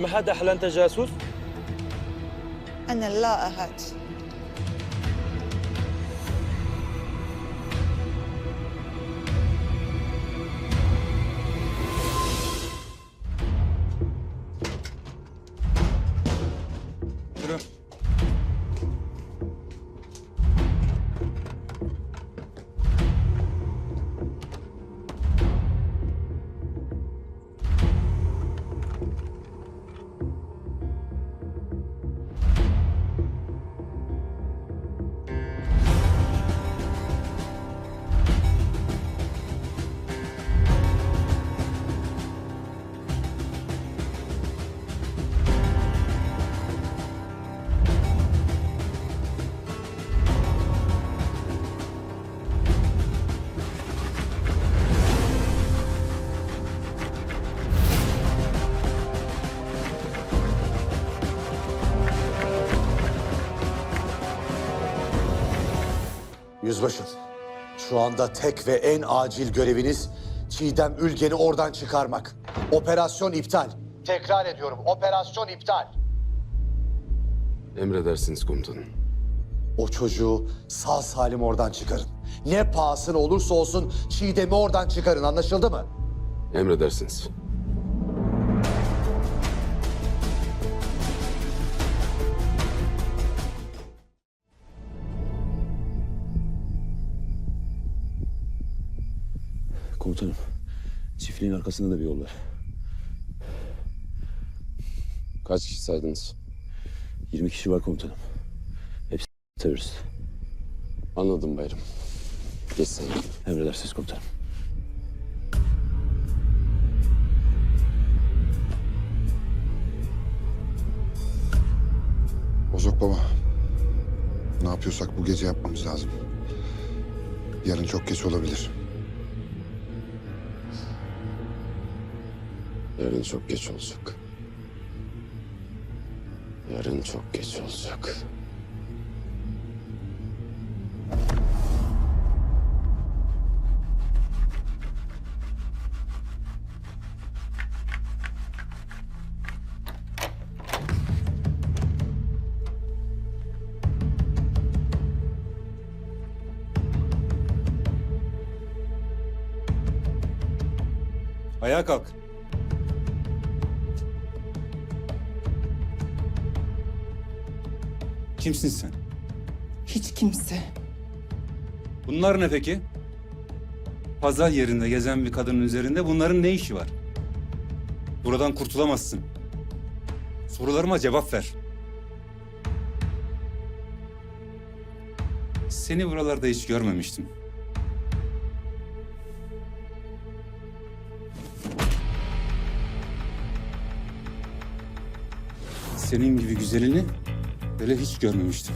ما هذا حلان تجاسس؟ أنا لا أهات Yüzbaşım, şu anda tek ve en acil göreviniz Çiğdem Ülgen'i oradan çıkarmak. Operasyon iptal. Tekrar ediyorum, operasyon iptal. Emredersiniz komutanım. O çocuğu sağ salim oradan çıkarın. Ne pahasına olursa olsun Çiğdem'i oradan çıkarın, anlaşıldı mı? Emredersiniz. Komutanım, çiftliğin arkasında da bir yol var. Kaç kişi saydınız? 20 kişi var komutanım. Hepsi terörist. Anladım bayram. Geç sen. Emredersiniz komutanım. Bozok baba. Ne yapıyorsak bu gece yapmamız lazım. Yarın çok geç olabilir. Yarın çok geç olacak. Yarın çok geç olacak. Ayağa kalk. Kimsin sen? Hiç kimse. Bunlar ne peki? Pazar yerinde gezen bir kadının üzerinde bunların ne işi var? Buradan kurtulamazsın. Sorularıma cevap ver. Seni buralarda hiç görmemiştim. Senin gibi güzelini böyle hiç görmemiştim.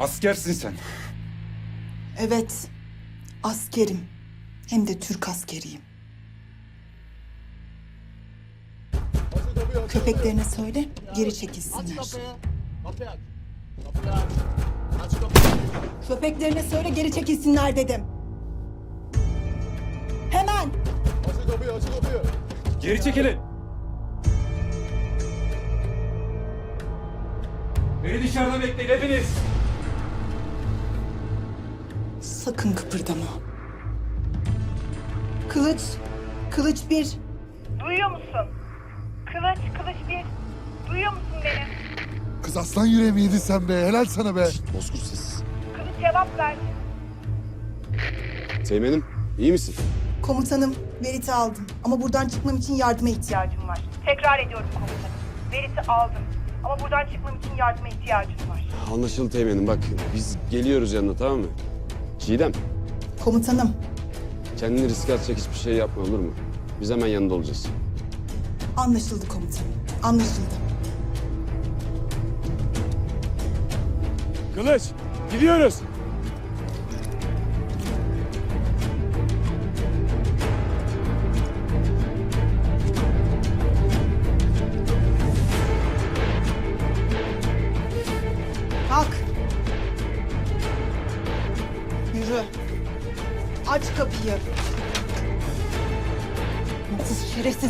Askersin sen. Evet. Askerim. Hem de Türk askeriyim. Köpeklerine söyle, geri çekilsinler. Köpeklerine söyle, geri çekilsinler dedim. Hemen. Geri çekilin. Beni dışarıda bekleyin hepiniz. Sakın kıpırdama. Kılıç, kılıç bir. Duyuyor musun? Kılıç, kılıç bir. Duyuyor musun beni? Kız aslan yüreği mi yedin sen be? Helal sana be. Bozkurt sessiz. Kılıç cevap ver. Teğmenim, iyi misin? Komutanım, veriti aldım. Ama buradan çıkmam için yardıma ihtiyacım İhtiyacım var. Tekrar ediyorum komutanım. Veriti aldım. Ama buradan çıkmam için yardıma ihtiyacım var. Anlaşıldı teğmenim. Bak biz geliyoruz yanına tamam mı? Çiğdem, Komutanım, kendini riske atacak hiçbir şey yapma olur mu? Biz hemen yanında olacağız. Anlaşıldı komutanım. Anlaşıldı. Kılıç gidiyoruz.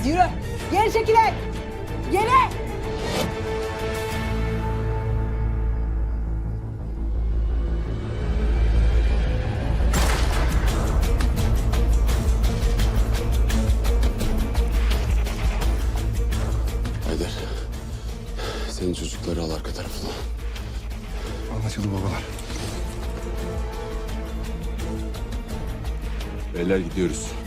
Şerefsiz yürü. Geri çekilin. Geri. Haydar. Senin çocukları al arka tarafına. Anlaşıldı babalar. Beyler gidiyoruz.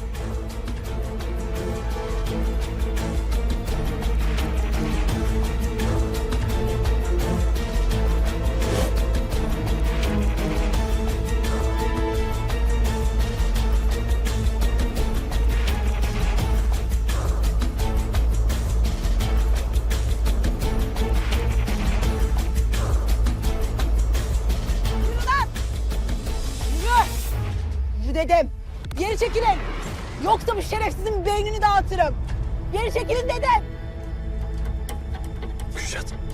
просят.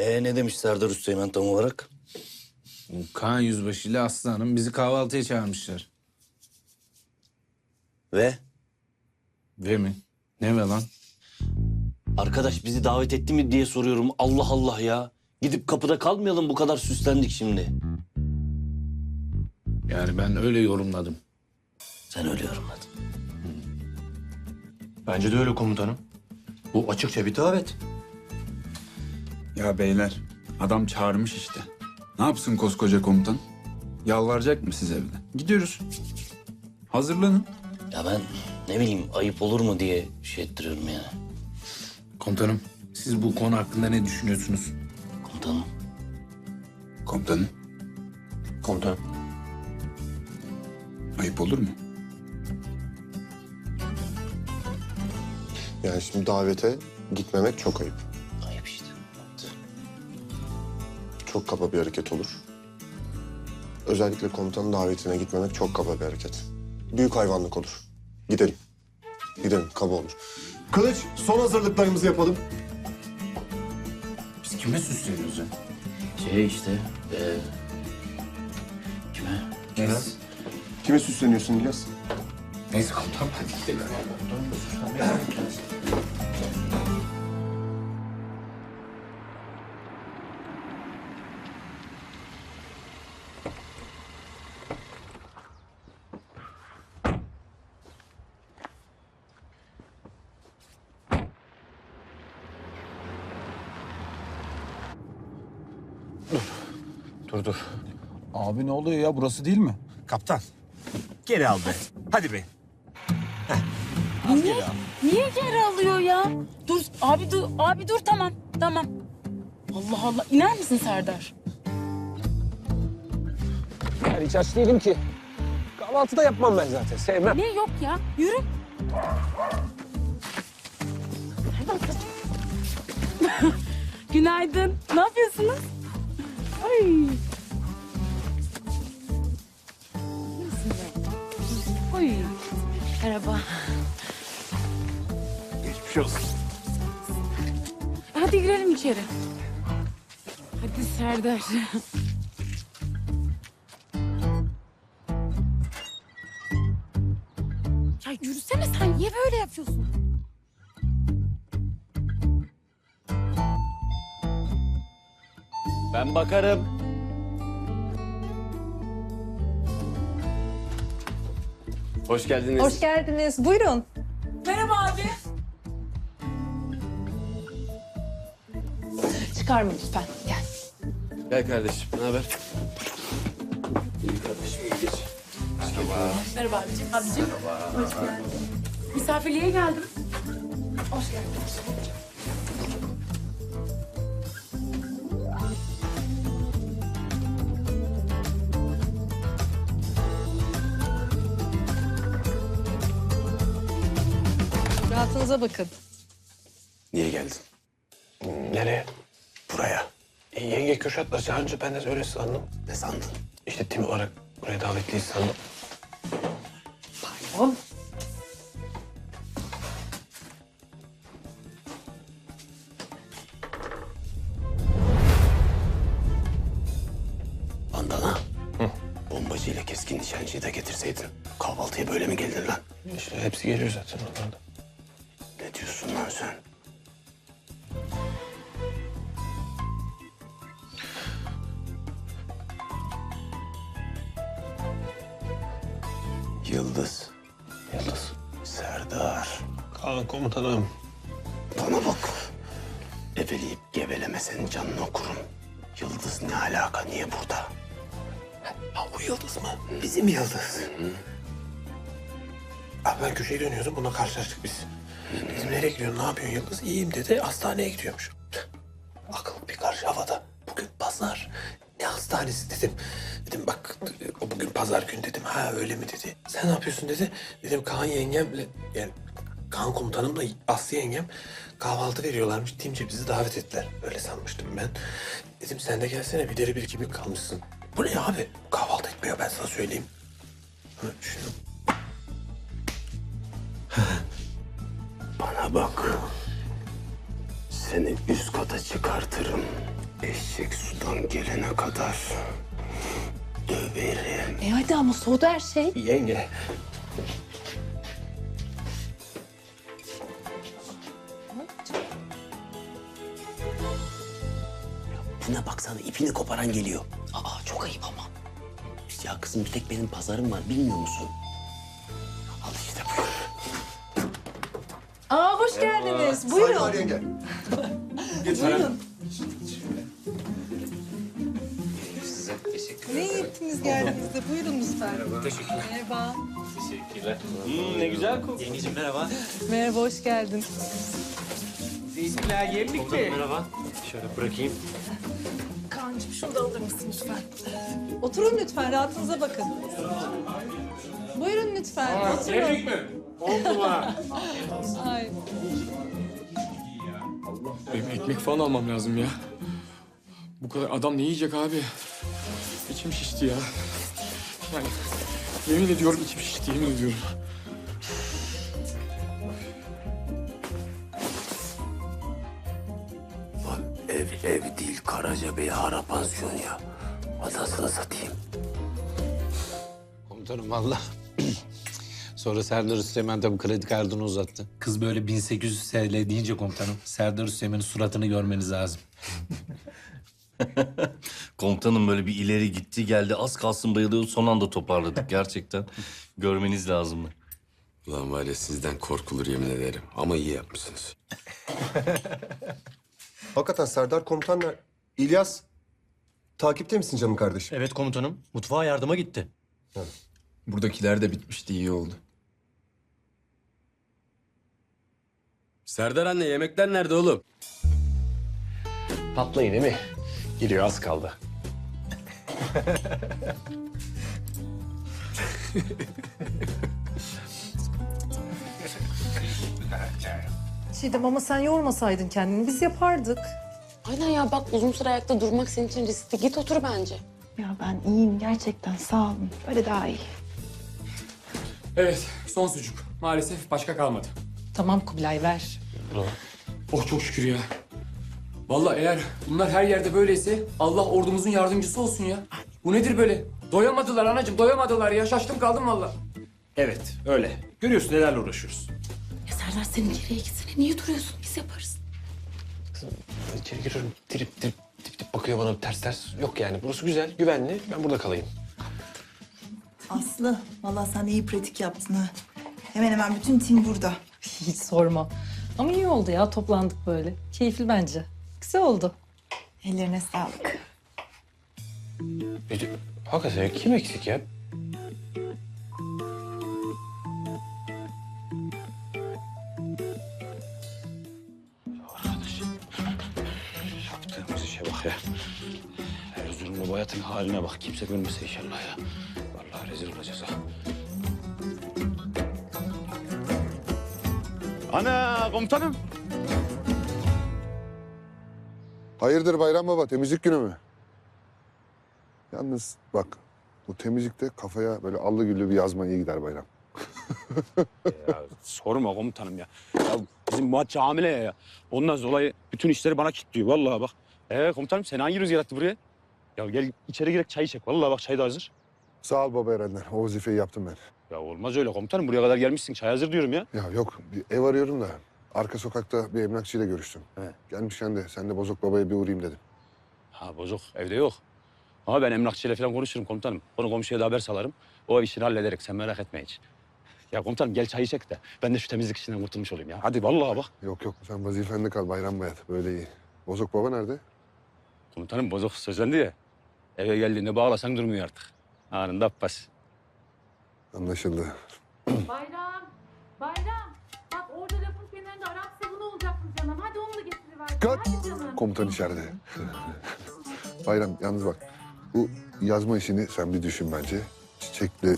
Ee, ne demiş Serdar Üsteğmen tam olarak? Kaan Yüzbaşı ile Aslı Hanım bizi kahvaltıya çağırmışlar. Ve? Ve mi? Ne ve lan? Arkadaş bizi davet etti mi diye soruyorum. Allah Allah ya. Gidip kapıda kalmayalım bu kadar süslendik şimdi. Yani ben öyle yorumladım. Sen öyle yorumladın. Bence de öyle komutanım. Bu açıkça bir davet. Ya beyler, adam çağırmış işte. Ne yapsın koskoca komutan? Yalvaracak mı size evde? Gidiyoruz. Hazırlanın. Ya ben ne bileyim ayıp olur mu diye şey ettiriyorum yani. Komutanım siz bu konu hakkında ne düşünüyorsunuz? Komutanım. Komutanım, Komutanım. ayıp olur mu? Yani şimdi davete gitmemek çok. Ayıp Çok kaba bir hareket olur. Özellikle komutanın davetine gitmemek çok kaba bir hareket. Büyük hayvanlık olur. Gidelim. Gidelim, kaba olur. Kılıç, son hazırlıklarımızı yapalım. Biz kime süsleniyoruz ya? Şey işte. E, kime? Neyse. Kime süsleniyorsun İlyas? Neyse komutanım hadi gidelim. Dur Abi ne oluyor ya burası değil mi? Kaptan. Geri al be. Hadi be. Niye geri alıyor ya? Dur abi dur abi dur tamam tamam. Allah Allah iner misin Serdar? Ben hiç aç değilim ki. Kahvaltı da yapmam ben zaten. Sevmem. Ne yok ya yürü. Nereden Günaydın. Ne yapıyorsunuz? Ay. Merhaba. Geçmiş olsun. Hadi girelim içeri. Hadi Serdar. ya yürüsene sen niye böyle yapıyorsun? Ben bakarım. Hoş geldiniz. Hoş geldiniz. Buyurun. Merhaba abi. Çıkarma lütfen. Gel. Gel kardeşim. Ne haber? Merhaba abicim. Abicim. Hoş geldin. Misafirliğe geldim. Hoş geldin. Rahatınıza bakın. Niye geldin? Nereye? Buraya. E, yenge Kürşat'la çağırınca ben de öyle sandım. Ne sandın? İşte tim olarak buraya davetliyiz sandım. Bandana. Yıldız. Yıldız. Serdar. Kaan komutanım. Bana bak. Eveleyip gevelemesen canını okurum. Yıldız ne alaka? Niye burada? Ha o Yıldız mı? Bizim Yıldız. Abi ben köşeye dönüyordum. Bununla karşılaştık biz. Dedim nereye gidiyorsun? Ne yapıyorsun Yıldız? İyiyim dedi. Hastaneye gidiyormuş. Akıl bir karşı havada. Bugün pazar. Ne hastanesi dedim. Dedim bak o bugün pazar gün dedim. Ha öyle mi dedi. Sen ne yapıyorsun dedi. Dedim Kaan yengemle yani Kaan komutanımla Aslı yengem kahvaltı veriyorlarmış. Timce bizi davet ettiler. Öyle sanmıştım ben. Dedim sen de gelsene bir deri bir kemik kalmışsın. Bu ne abi? Kahvaltı etmiyor ben sana söyleyeyim. Şunu. Bana bak. Seni üst kata çıkartırım. Eşek sudan gelene kadar döverim. E hadi ama soğudu her şey. Yenge. Buna baksana ipini koparan geliyor. Aa çok ayıp ama. Ya kızım bir tek benim pazarım var bilmiyor musun? Al işte buyur. Aa hoş geldiniz. Buyurun. yenge. Ne ettiniz geldiğinizde? Buyurun lütfen. Merhaba. ne güzel kokuyor. Yengeciğim merhaba. Merhaba, hoş geldin. Zeytinler yemlik mi? Merhaba. Şöyle bırakayım. Kaan'cığım şunu da alır mısın lütfen? Oturun lütfen, rahatınıza bakın. Buyurun lütfen, oturun. mi? Oldu mu? Ay. Benim ekmek falan almam lazım ya. Bu kadar adam ne yiyecek abi? İçim şişti ya. Yani yemin ediyorum içim şişti, yemin ediyorum. Lan ev ev değil Karacabey hara pansiyon ya. Adasını satayım. Komutanım valla. Sonra Serdar Üstemen tabii kredi kartını uzattı. Kız böyle 1800 TL deyince komutanım Serdar Üstemen'in suratını görmeniz lazım. Komutanım böyle bir ileri gitti geldi az kalsın bayılıyor son anda toparladık gerçekten. Görmeniz lazımdı. Ulan var ya sizden korkulur yemin ederim. Ama iyi yapmışsınız. Hakikaten Serdar komutan ner- İlyas, takipte misin canım kardeşim? Evet komutanım. Mutfağa yardıma gitti. Buradakiler de bitmişti iyi oldu. Serdar anne yemekler nerede oğlum? Patlayın değil mi? Giriyor az kaldı. Çiğdem ama sen yormasaydın kendini, biz yapardık. Aynen ya bak uzun süre ayakta durmak senin için riskli. Git otur bence. Ya ben iyiyim gerçekten, sağ olun. Böyle daha iyi. Evet, son sucuk. Maalesef başka kalmadı. Tamam Kubilay, ver. Oh çok şükür ya. Vallahi eğer bunlar her yerde böyleyse Allah ordumuzun yardımcısı olsun ya. Bu nedir böyle? Doyamadılar anacığım, doyamadılar ya. Şaştım kaldım vallahi. Evet öyle. Görüyorsun nelerle uğraşıyoruz. Ya Serdar senin geriye gitsene. Niye duruyorsun? Biz yaparız. İçeri giriyorum. Trip trip tip tip bakıyor bana ters ters. Yok yani burası güzel, güvenli. Ben burada kalayım. Aslı, vallahi sen iyi pratik yaptın ha. Hemen hemen bütün tim burada. Hiç sorma. Ama iyi oldu ya toplandık böyle. Keyifli bence. Güzel oldu. Ellerine sağlık. Peki hakikaten kim eksik ya? Arkadaş. Yaptığımız işe bak ya. Erzurumlu bu hayatın haline bak. Kimse görmese inşallah ya. Vallahi rezil olacağız ha. Ana komutanım. Hayırdır Bayram Baba, temizlik günü mü? Yalnız bak, bu temizlikte kafaya böyle allı güllü bir yazma iyi gider Bayram. Ya sorma komutanım ya. Ya bizim Muhatçı hamile ya. Ondan dolayı bütün işleri bana kilitliyor vallahi bak. Ee komutanım sen hangi rüzgar attı buraya? Ya gel içeri girek çay içek. Vallahi bak çay da hazır. Sağ ol Baba Erenler, o vazifeyi yaptım ben. Ya olmaz öyle komutanım. Buraya kadar gelmişsin. Çay hazır diyorum ya. Ya yok, bir ev arıyorum da arka sokakta bir emlakçıyla görüştüm. He. Gelmişken de sen de Bozok Baba'ya bir uğrayayım dedim. Ha bozuk evde yok. Ama ben emlakçıyla falan konuşurum komutanım. Onu komşuya da haber salarım. O işini hallederek sen merak etme hiç. Ya komutanım gel çay içek de ben de şu temizlik işinden kurtulmuş olayım ya. Hadi vallahi bak. Yok yok, sen vazifende kal Bayram Bayat, böyle iyi. Bozok Baba nerede? Komutanım bozuk sözlendi ya. Eve geldiğinde bağlasan durmuyor artık. Anında Abbas. Anlaşıldı. Bayram, bayram. Bak orada lafın kenarında Arap sabunu olacakmış canım. Hadi onu da getiriver. Kat! Hadi canım. Komutan içeride. Bayram yalnız bak. Bu yazma işini sen bir düşün bence. Çiçekli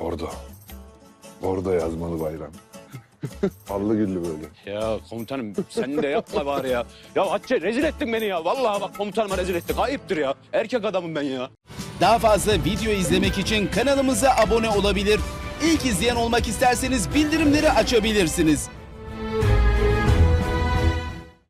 orada. Orada yazmalı bayram. Allı güllü böyle. Ya komutanım sen de yapma bari ya. Ya Hatice rezil ettin beni ya. Vallahi bak komutanıma rezil ettin. Ayıptır ya. Erkek adamım ben ya. Daha fazla video izlemek için kanalımıza abone olabilir. İlk izleyen olmak isterseniz bildirimleri açabilirsiniz.